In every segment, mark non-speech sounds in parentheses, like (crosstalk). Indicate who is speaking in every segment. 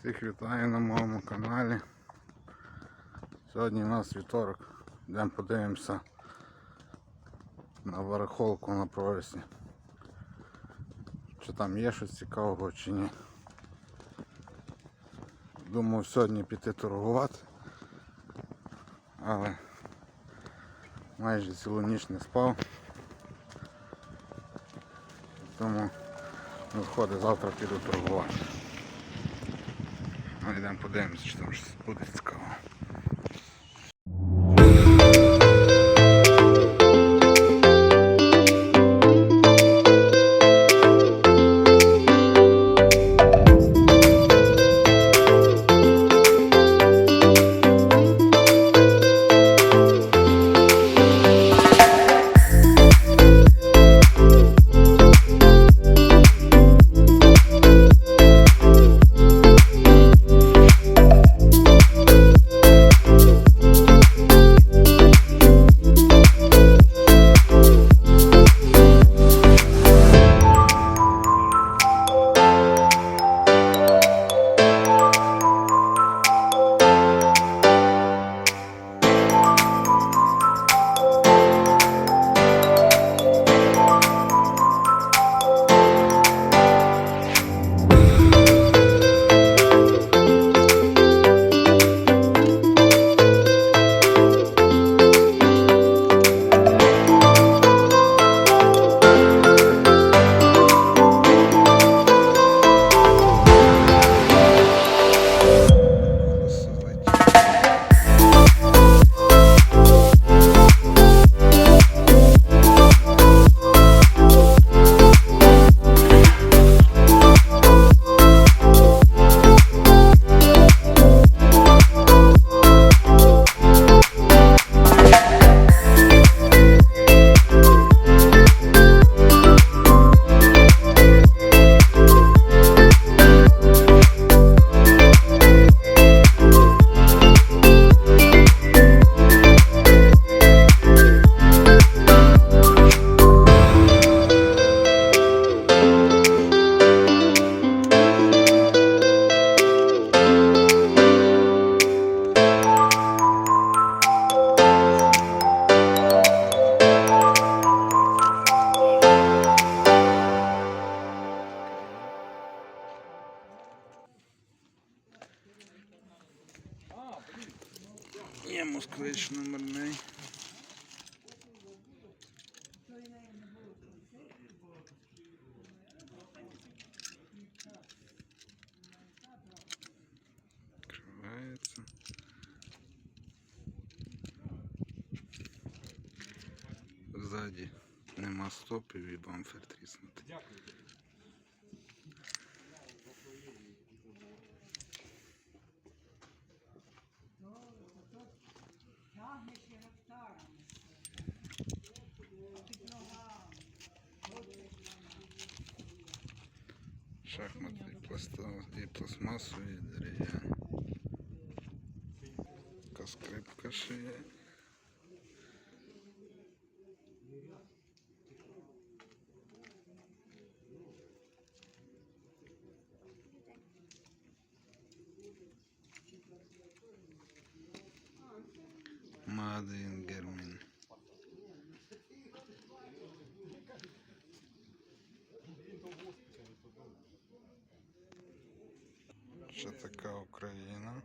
Speaker 1: Всіх вітаю на моєму каналі. Сьогодні у нас вівторок. Йдемо подивимося на барахолку на прорісі. Чи там є щось цікавого чи ні. Думав сьогодні піти торгувати, але майже цілу ніч не спав. Тому виходить завтра піду торгувати. Йдемо подивимося, чи там щось буде цікаво. Відкривається. Ззаді нема стопів і бамфер тріснутий. Шахмати і пластмасові дерев'яні. Така ще є. Мадин Гермін. Ще така Україна.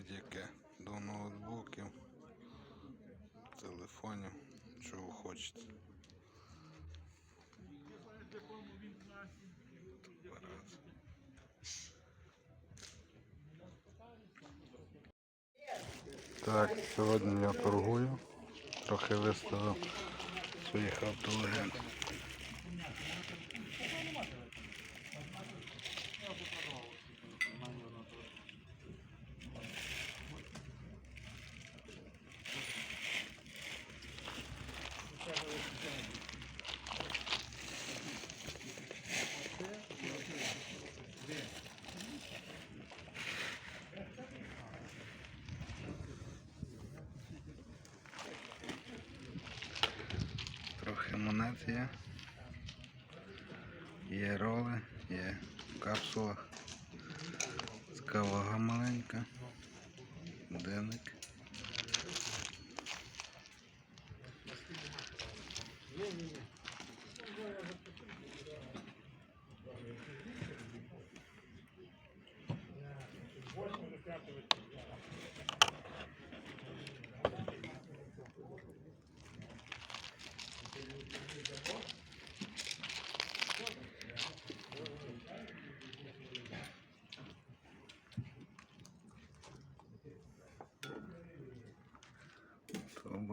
Speaker 1: Будь-яке до ноутбуків, телефонів, чого хочете. Так, сьогодні я торгую. Трохи виставив своїх автолегенд. Є. Є роли, є в капсулах. Така вага маленька. Денник.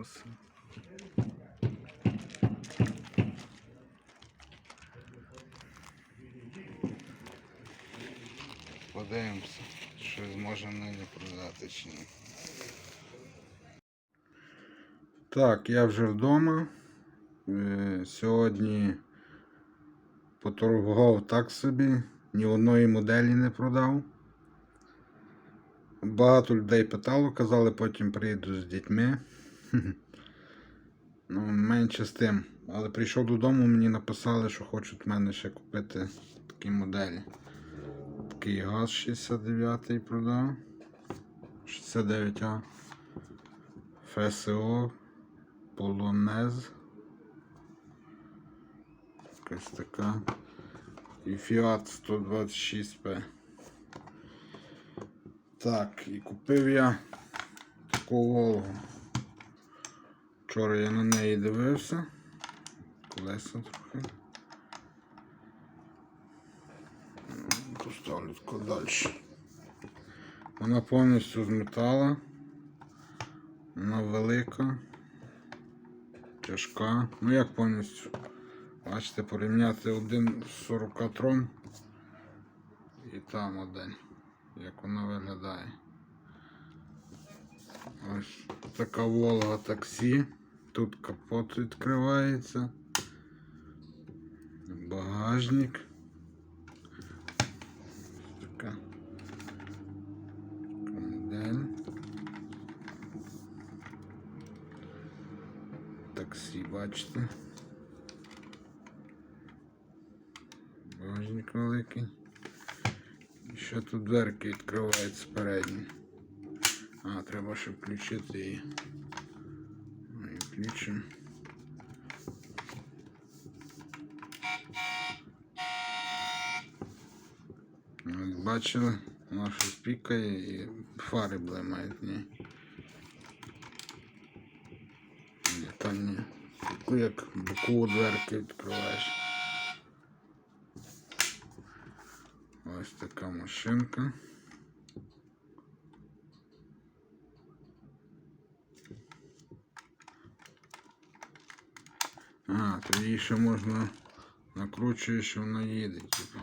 Speaker 1: Автобуси. Подивимося, що зможемо нині продати чи ні. Так, я вже вдома. Е, Сьогодні поторгував так собі, ні одної моделі не продав. Багато людей питало, казали, потім приїду з дітьми. Ну, менше з тим. Але прийшов додому, мені написали, що хочуть в мене ще купити такі моделі. Такий газ 69 продав. 69А. ФСО. Полонез. Якась така. І Fiat 126P. Так, і купив я таку Волгу. Вчора я на неї дивився. Колеса трохи. Поставлю тако далі. Вона повністю з метала. Вона велика. Тяжка. Ну як повністю? Бачите, порівняти один з 40 трон і та модель. Як вона виглядає. Ось така Волга таксі. Тут капот відкривається. Багажник. Таксі, бачите. Багажник великий. І ще тут дверки відкриваються передні. А, треба ще включити її. Ну. Ну, бачили, вона щось пікає і фари блимають в ній. Ні, там ні. Таку як бокову дверки відкриваєш. Ось така машинка. А, то її ще можна накручуєш, що вона їде, типу.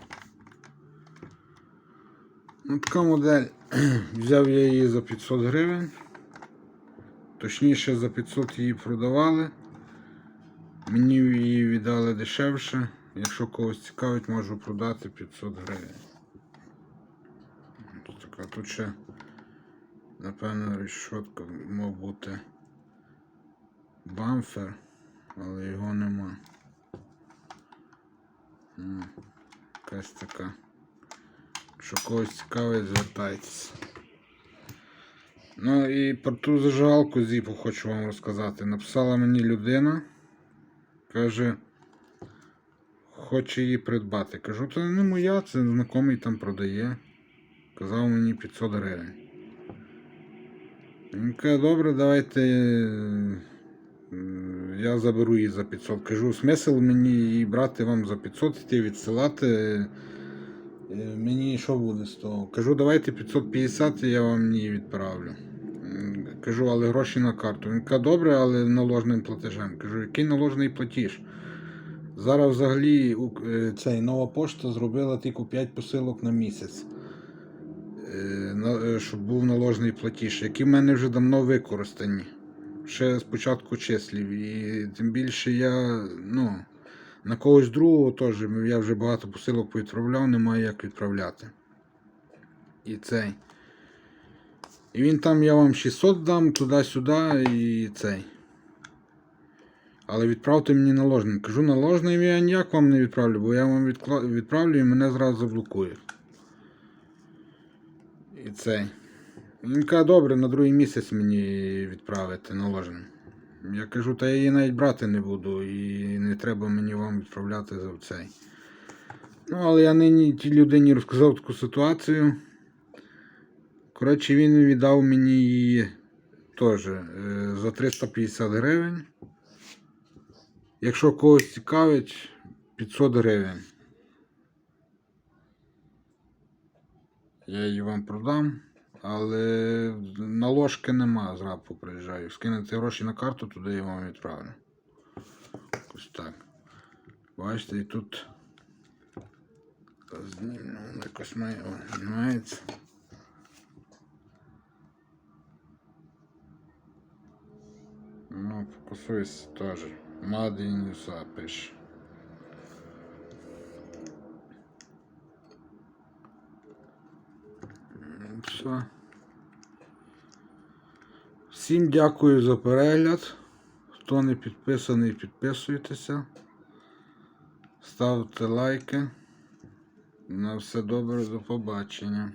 Speaker 1: Ну, така модель. (clears throat) Взяв я її за 500 гривень. Точніше за 500 її продавали. Мені її віддали дешевше. Якщо когось цікавить, можу продати 500 гривень. Ось така тут ще, напевно, решетка мав бути бамфер, але його нема. Якась така. Якщо когось цікавить, звертайтеся. Ну і про ту зажигалку зіпу хочу вам розказати. Написала мені людина, каже, хоче її придбати. Кажу, це не моя, це знайомий там продає. Казав мені 500 гривень. Він каже, добре, давайте Я заберу її за 500. Кажу, смисл мені її брати вам за 500 іти відсилати. Е, Мені що буде з того? Кажу, давайте 550 і я вам її відправлю. Кажу, але гроші на карту. Він каже, добре, але наложним платежем. Кажу, який наложний платіж? Зараз взагалі е, цей нова пошта зробила тільки 5 посилок на місяць. Е, Щоб був наложний платіж, які в мене вже давно використані. Ще з початку числів. І тим більше я, ну, на когось другого теж я вже багато посилок відправляв, немає як відправляти. І цей. І він там я вам 600 дам туди-сюди і цей. Але відправте мені наложним. Кажу, наложним я ніяк вам не відправлю, бо я вам відправлю і мене зразу заблокують. І цей. Він каже, добре, на другий місяць мені відправити наложним. Я кажу, та я її навіть брати не буду і не треба мені вам відправляти за цей. Ну, але я нині тій людині розказав таку ситуацію. Коротше, він віддав мені її теж е, за 350 гривень. Якщо когось цікавить, 500 гривень. Я її вам продам, але наложки нема, зразу приїжджаю. Скинете гроші на карту, туди я вам відправлю. Ось так. Бачите, і тут знімно якось має знімається. Ну, фокусуйся теж. Made in USA пише. Ну, Все. Всім дякую за перегляд. Хто не підписаний, підписуйтеся. Ставте лайки. На все добре, до побачення.